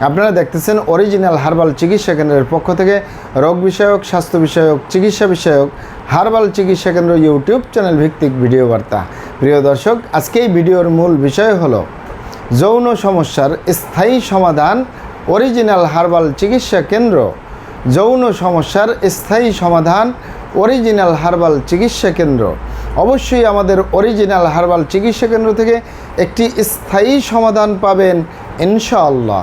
আপনারা দেখতেছেন original herbal চিকিৎসা কেন্দ্রের পক্ষ থেকে রোগ বিষয়ক, স্বাস্থ্য বিষয়ক, চিকিৎসা বিষয়ক হার্বাল চিকিৎসা কেন্দ্র ইউটিউব চ্যানেল ভিত্তিক ভিডিও বার্তা। প্রিয় দর্শক, আজকে এই ভিডিওর মূল বিষয় হলো, যৌন সমস্যার স্থায়ী সমাধান অরিজিনাল হার্বাল চিকিৎসা কেন্দ্র। যৌন সমস্যার স্থায়ী সমাধান অরিজিনাল হার্বাল চিকিৎসা কেন্দ্র। অবশ্যই আমাদের অরিজিনাল হার্বাল চিকিৎসা কেন্দ্র থেকে একটি স্থায়ী সমাধান পাবেন, ইনশাআল্লাহ।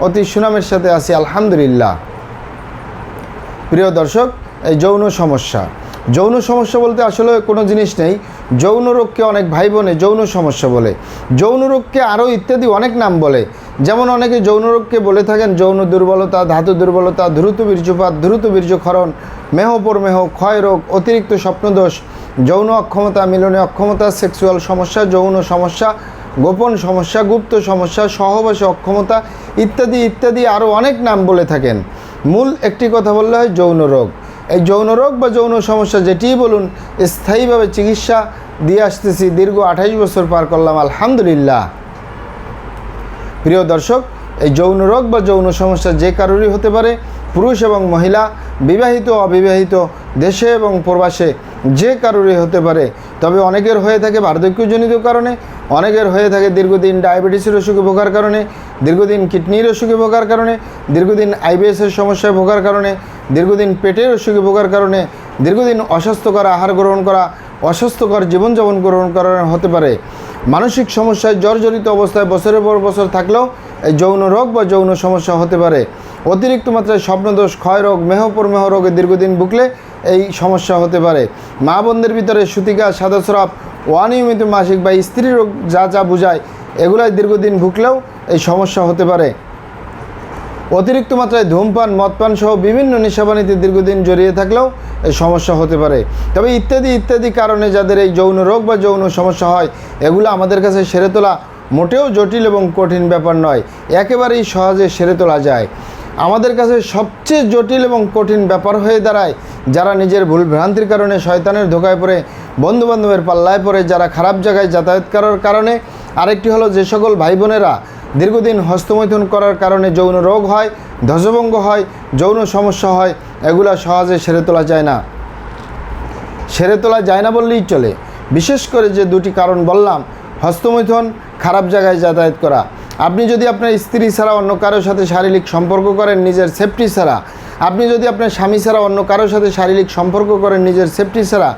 অতি সুনামের সাথে আছি, আলহামদুলিল্লাহ। প্রিয় দর্শক, এই যৌন সমস্যা। যৌন সমস্যা বলতে আসলে কোনো জিনিস নেই। যৌন রোগকে অনেক ভাই বোনে যৌন সমস্যা বলে। যৌন রোগকে আরও ইত্যাদি অনেক নাম বলে। যেমন অনেকে যৌন রোগকে বলে থাকেন, যৌন দুর্বলতা, ধাতু দুর্বলতা, দ্রুত বীর্যপাত, দ্রুত বীর্যক্ষরণ মেহ, ক্ষয় রোগ, অতিরিক্ত স্বপ্নদোষ, যৌন অক্ষমতা, মিলনে অক্ষমতা, সেক্সুয়াল সমস্যা, যৌন সমস্যা গোপন সমস্যা, গুপ্ত সমস্যা, সহবাসে অক্ষমতা ইত্যাদি ইত্যাদি আরও অনেক নাম বলে থাকেন। মূল একটি কথা বললে হয় যৌন রোগ। এই যৌন রোগ বা যৌন সমস্যা যেটিই বলুন, স্থায়ীভাবে চিকিৎসা দিয়ে আসতেছি, দীর্ঘ আঠাইশ বছর পার করলাম, আলহামদুলিল্লাহ। প্রিয় দর্শক, এই যৌন রোগ বা যৌন সমস্যা যে কারোরই হতে পারে, পুরুষ এবং মহিলা, বিবাহিত, অবিবাহিত, দেশে এবং প্রবাসে যে কারোরই হতে পারে। তবে অনেকের হয়ে থাকে বার্ধক্যজনিত কারণে, অনেকের হয়ে থাকে দীর্ঘদিন ডায়াবেটিসের অসুখে ভোগার কারণে, দীর্ঘদিন কিডনির অসুখে ভোগার কারণে, দীর্ঘদিন আইবিএসের সমস্যায় ভোগার কারণে, দীর্ঘদিন পেটের অসুখে ভোগার কারণে, দীর্ঘদিন অস্বাস্থ্যকর আহার গ্রহণ করা, অস্বাস্থ্যকর জীবনযাপন গ্রহণ করার হতে পারে। মানসিক সমস্যায় জর্জরিত অবস্থায় বছরের পর বছর থাকলেও যৌন রোগ বা যৌন সমস্যা হতে পারে। অতিরিক্ত মাত্রায় স্বপ্নদোষ ক্ষয় রোগ মেহপরমেহ রোগে দীর্ঘদিন ভুগলে এই সমস্যা হতে পারে। মা বোনদের ভিতরে সুতিকা সাদা স্রাব, অনিয়মিত মাসিক বা স্ত্রী রোগ যা যা বোঝায়, এগুলাই দীর্ঘদিন ভুগলেও এই সমস্যা হতে পারে। অতিরিক্ত মাত্রায় ধূমপান, মদপান সহ বিভিন্ন নেশাবানিতে দীর্ঘদিন জড়িয়ে থাকলেও এই সমস্যা হতে পারে। তবে ইত্যাদি ইত্যাদি কারণে যাদের এই যৌন রোগ বা যৌন সমস্যা হয়, এগুলো আমাদের কাছে সেরে তোলা মোটেও জটিল এবং কঠিন ব্যাপার নয়। একেবারেই সহজে সেরে তোলা যায়। আমাদের কাছে সবচেয়ে জটিল এবং কঠিন ব্যাপার হয়ে দাঁড়ায় যারা নিজের ভুল ভ্রান্তির কারণে শয়তানের ধোকায় পড়ে, বন্ধুবান্ধবের পাল্লায় পড়ে, যারা খারাপ জায়গায় যাতায়াত করার কারণে। আরেকটি হলো যে সকল ভাই বোনেরা দীর্ঘদিন হস্তমৈথুন করার কারণে যৌন রোগ হয়, ধ্বজভঙ্গ হয়, যৌন সমস্যা হয়, এগুলা সহজে সেরে তোলা যায় না। সেরে তোলা যায় না বললেই চলে। বিশেষ করে যে দুটি কারণ বললাম, হস্তমৈথুন, খারাপ জায়গায় যাতায়াত করা। আপনি যদি আপনার স্ত্রী ছাড়া অন্য কারোর সাথে শারীরিক সম্পর্ক করেন নিজের সেফটি ছাড়া, আপনি যদি আপনার স্বামী ছাড়া অন্য কারোর সাথে শারীরিক সম্পর্ক করেন নিজের সেফটি ছাড়া,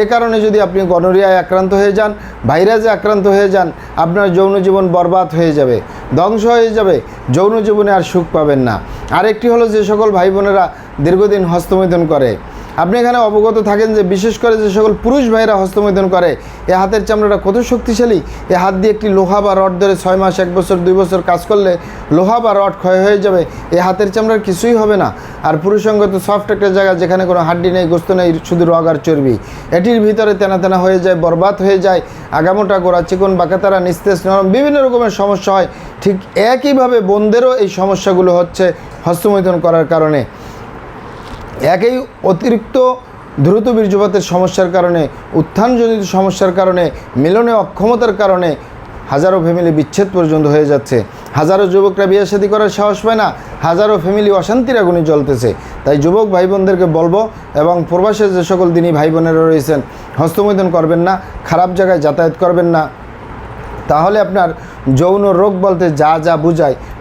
এ কারণে যদি আপনি গনোরিয়ায় আক্রান্ত হয়ে যান, ভাইরাসে আক্রান্ত হয়ে যান, আপনার যৌন জীবন বরবাদ হয়ে যাবে, ধ্বংস হয়ে যাবে, যৌন জীবনে আর সুখ পাবেন না। আরেকটি হলো যে সকল ভাই বোনেরা দীর্ঘদিন হস্তমৈথুন করে। আপনি এখানে অবগত থাকেন যে বিশেষ করে যে সকল পুরুষ ভাইরা হস্তমৈথুন করে, এ হাতের চামড়াটা কত শক্তিশালী? এ হাত দিয়ে একটি লোহা বা রড ধরে ছয় মাস, এক বছর, দুই বছর কাজ করলে লোহা বা রড ক্ষয় হয়ে যাবে। এ হাতের চামড়ার কিছুই হবে না। আর পুরুষঙ্গ তো সফট একটা জায়গা যেখানে কোনো হাড্ডি নেই, গোস্ত নেই, শুধু রগ আর চর্বি। এটির ভিতরে তেনা তেনা হয়ে যায়, বরবাদ হয়ে যায়, আগামোটা গোড়া চিকন বাঁকাতারা নিস্তেজ, নরম বিভিন্ন রকমের সমস্যা হয়। ঠিক একইভাবে বোনদেরও এই সমস্যাগুলো হচ্ছে হস্তমৈথুন করার কারণে। একই অতিরিক্ত দ্রুত বীর্যপাতের সমস্যার কারণে, উত্থানজনিত সমস্যার কারণে, মিলনে অক্ষমতার কারণে হাজারো ফ্যামিলি বিচ্ছেদ পর্যন্ত হয়ে যাচ্ছে। হাজারো যুবকরা বিয়ে শাদী করার সাহস পায় না, হাজারো ফ্যামিলি অশান্তির আগুনে জ্বলতেছে। তাই যুবক ভাই বোনদেরকে বলব এবং প্রবাসে যে সকল দিনই ভাই বোনেরা রয়েছেন হস্তমৈদন করবেন না, খারাপ জায়গায় যাতায়াত করবেন না। তাহলে আপনার যৌন রোগ বলতে যা যা বুঝায়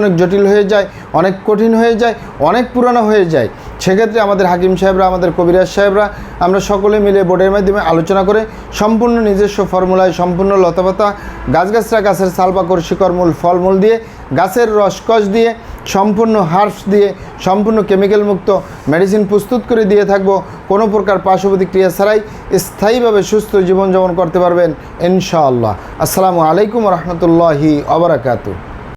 অনেক জটিল হয়ে যায়, অনেক কঠিন হয়ে যায়, অনেক পুরানো হয়ে যায়। সেক্ষেত্রে আমাদের হাকিম সাহেবরা, আমাদের কবিরাজ সাহেবরা, আমরা সকলে মিলে বোর্ডের মাধ্যমে আলোচনা করে সম্পূর্ণ নিজস্ব ফর্মুলায়, সম্পূর্ণ লতাপাতা, গাছগাছরা গাছের সালপাকর শিকড়মূল ফলমূল দিয়ে, গাছের রসকস দিয়ে, সম্পূর্ণ হার্বস দিয়ে, সম্পূর্ণ কেমিক্যাল মুক্ত মেডিসিন প্রস্তুত করে দিয়ে থাকব। কোনো প্রকার পার্শ্ব প্রতিক্রিয়া ছাড়াই স্থায়ীভাবে সুস্থ জীবনযাপন করতে পারবেন, ইনশাআল্লাহ। আসসালামু আলাইকুম রহমতুল্লাহি অবরাকাতু